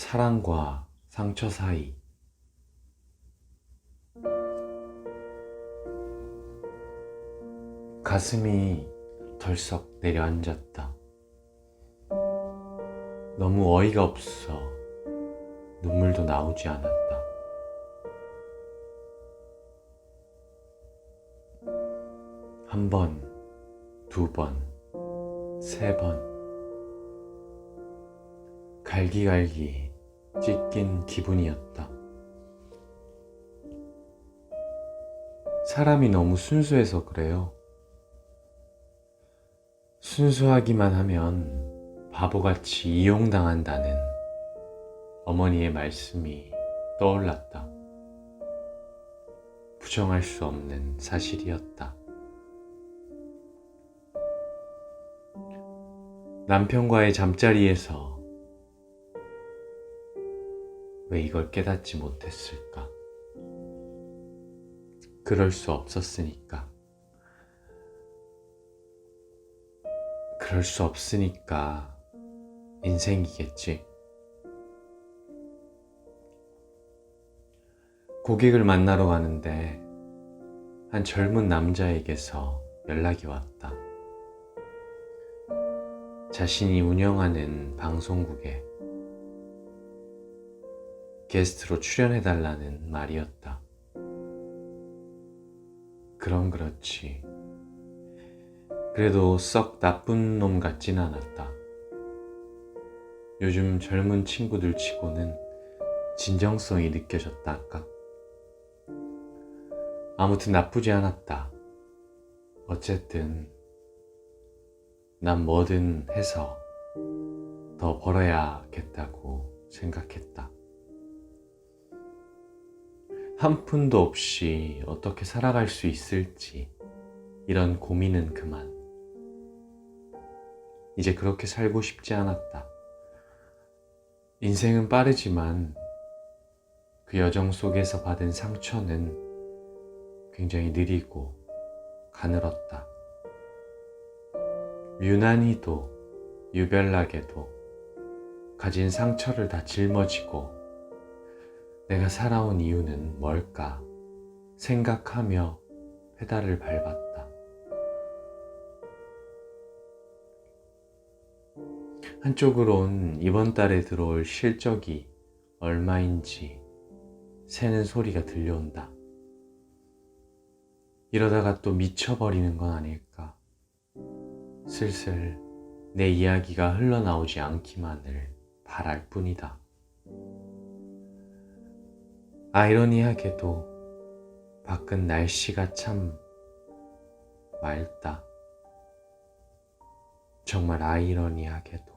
사랑과 상처 사이 가슴이 덜썩 내려앉았다. 너무 어이가 없어 눈물도 나오지 않았다. 한 번, 두 번, 세 번. 갈기갈기 찢긴 기분이었다. 사람이 너무 순수해서 그래요. 순수하기만 하면 바보같이 이용당한다는 어머니의 말씀이 떠올랐다. 부정할 수 없는 사실이었다. 남편과의 잠자리에서 왜 이걸 깨닫지 못했을까? 그럴 수 없었으니까. 그럴 수 없으니까 인생이겠지. 고객을 만나러 가는데 한 젊은 남자에게서 연락이 왔다. 자신이 운영하는 방송국에 게스트로 출연해달라는 말이었다. 그럼 그렇지. 그래도 썩 나쁜 놈 같진 않았다. 요즘 젊은 친구들 치고는 진정성이 느껴졌다, 아까. 아무튼 나쁘지 않았다. 어쨌든, 난 뭐든 해서 더 벌어야겠다고 생각했다. 한 푼도 없이 어떻게 살아갈 수 있을지 이런 고민은 그만. 이제 그렇게 살고 싶지 않았다. 인생은 빠르지만 그 여정 속에서 받은 상처는 굉장히 느리고 가늘었다. 유난히도 유별나게도 가진 상처를 다 짊어지고 내가 살아온 이유는 뭘까 생각하며 페달을 밟았다. 한쪽으론 이번 달에 들어올 실적이 얼마인지 새는 소리가 들려온다. 이러다가 또 미쳐버리는 건 아닐까. 슬슬 내 이야기가 흘러나오지 않기만을 바랄 뿐이다. 아이러니하게도 밖은 날씨가 참 맑다. 정말 아이러니하게도.